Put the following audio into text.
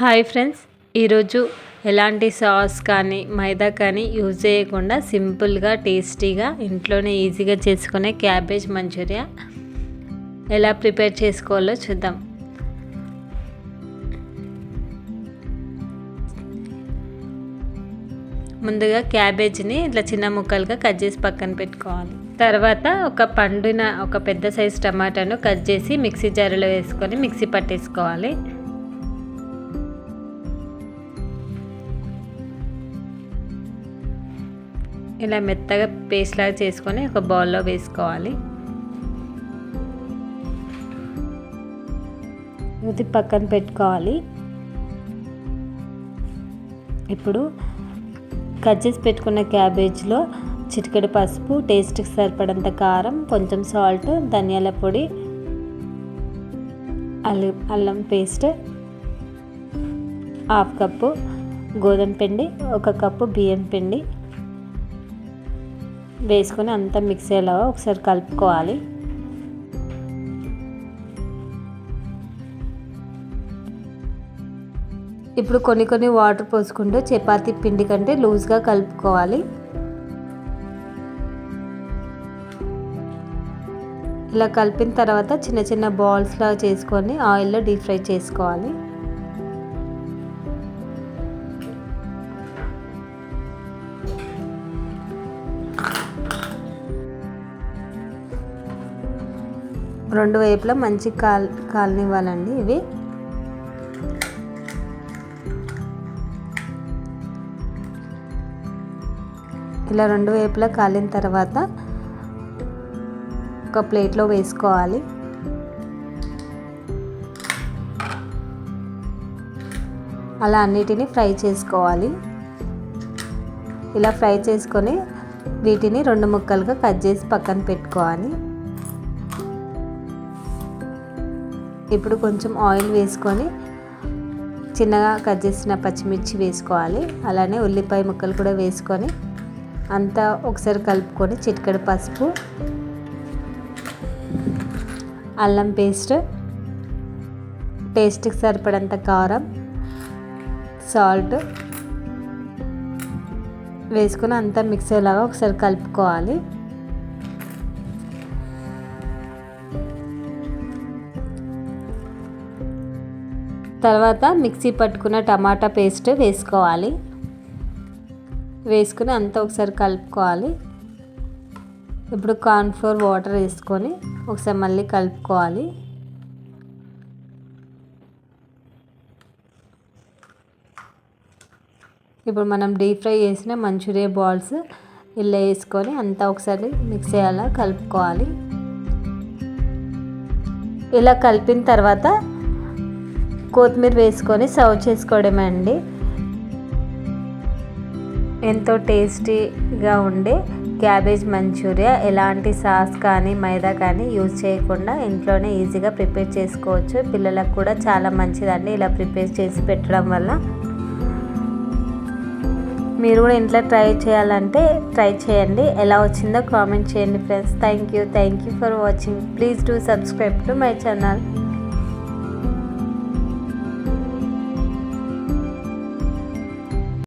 Hi friends. ఈరోజు ఎలాంటి sauce కానీ మైదా కానీ యూజ్ చేయకుండా సింపుల్గా టేస్టీగా ఇంట్లోనే ఈజీగా చేసుకునే క్యాబేజ్ మంచూరియా ఎలా ప్రిపేర్ చేసుకోవాలో చూద్దాం. ముందుగా క్యాబేజ్ని ఇట్లా చిన్న ముక్కలుగా కట్ చేసి పక్కన పెట్టుకోవాలి. తర్వాత ఒక పండిన ఒక పెద్ద సైజు టమాటాను కట్ చేసి మిక్సీ జారులో వేసుకొని మిక్సీ పట్టేసుకోవాలి. ఇలా మెత్తగా పేస్ట్ లాగా చేసుకొని ఒక బౌల్లో వేసుకోవాలి. ఇది పక్కన పెట్టుకోవాలి. ఇప్పుడు కట్ చేసి పెట్టుకున్న క్యాబేజ్లో చిటికెడు పసుపు టేస్ట్కి సరిపడంత కారం కొంచెం సాల్ట్ ధనియాల పొడి అల్లం అల్లం పేస్ట్ హాఫ్ కప్పు గోధుమ పిండి ఒక కప్పు బియ్యం పిండి వేసుకొని అంతా మిక్స్ అయ్యేలాగా ఒకసారి కలుపుకోవాలి. ఇప్పుడు కొన్ని కొన్ని వాటర్ పోసుకుంటూ చపాతీ పిండి కంటే లూజ్గా కలుపుకోవాలి. ఇలా కలిపిన తర్వాత చిన్న చిన్న బాల్స్లా చేసుకొని ఆయిల్లో డీప్ ఫ్రై చేసుకోవాలి. రెండు వైపులా మంచి కాల్ కాలనివ్వాలండి ఇవి. ఇలా రెండు వైపులా కాలిన తర్వాత ఒక ప్లేట్లో వేసుకోవాలి. అలా అన్నిటినీ ఫ్రై చేసుకోవాలి. ఇలా ఫ్రై చేసుకొని వీటిని రెండు ముక్కలుగా కట్ చేసి పక్కన పెట్టుకోవాలి. ఇప్పుడు కొంచెం ఆయిల్ వేసుకొని చిన్నగా కట్ చేసిన పచ్చిమిర్చి వేసుకోవాలి. అలానే ఉల్లిపాయ ముక్కలు కూడా వేసుకొని అంతా ఒకసారి కలుపుకొని చిటికెడు పసుపు అల్లం పేస్ట్ టేస్ట్కి సరిపడంత కారం సాల్ట్ వేసుకొని అంతా మిక్స్ అయ్యేలాగా ఒకసారి కలుపుకోవాలి. తర్వాత మిక్సీ పట్టుకున్న టమాటా పేస్ట్ వేసుకోవాలి. వేసుకుని అంతా ఒకసారి కలుపుకోవాలి. ఇప్పుడు కార్న్ఫ్లోర్ వాటర్ వేసుకొని ఒకసారి మళ్ళీ కలుపుకోవాలి. ఇప్పుడు మనం డీప్ ఫ్రై చేసిన మంచూరియా బాల్స్ ఇలా వేసుకొని అంతా ఒకసారి మిక్స్ అయ్యేలా కలుపుకోవాలి. ఇలా కలిపిన తర్వాత కొత్తిమీర వేసుకొని సర్వ్ చేసుకోవడమే అండి ఎంతో టేస్టీగా ఉండే క్యాబేజ్ మంచూరియా. ఎలాంటి సాస్ కానీ మైదా కానీ యూజ్ చేయకుండా ఇంట్లోనే ఈజీగా ప్రిపేర్ చేసుకోవచ్చు. పిల్లలకు కూడా చాలా మంచిదండి ఇలా ప్రిపేర్ చేసి పెట్టడం వల్ల. మీరు కూడా ఇంట్లో ట్రై చేయాలంటే ట్రై చేయండి. ఎలా వచ్చిందో కామెంట్ చేయండి friends. Thank you. Thank you for watching. Please do subscribe to my channel.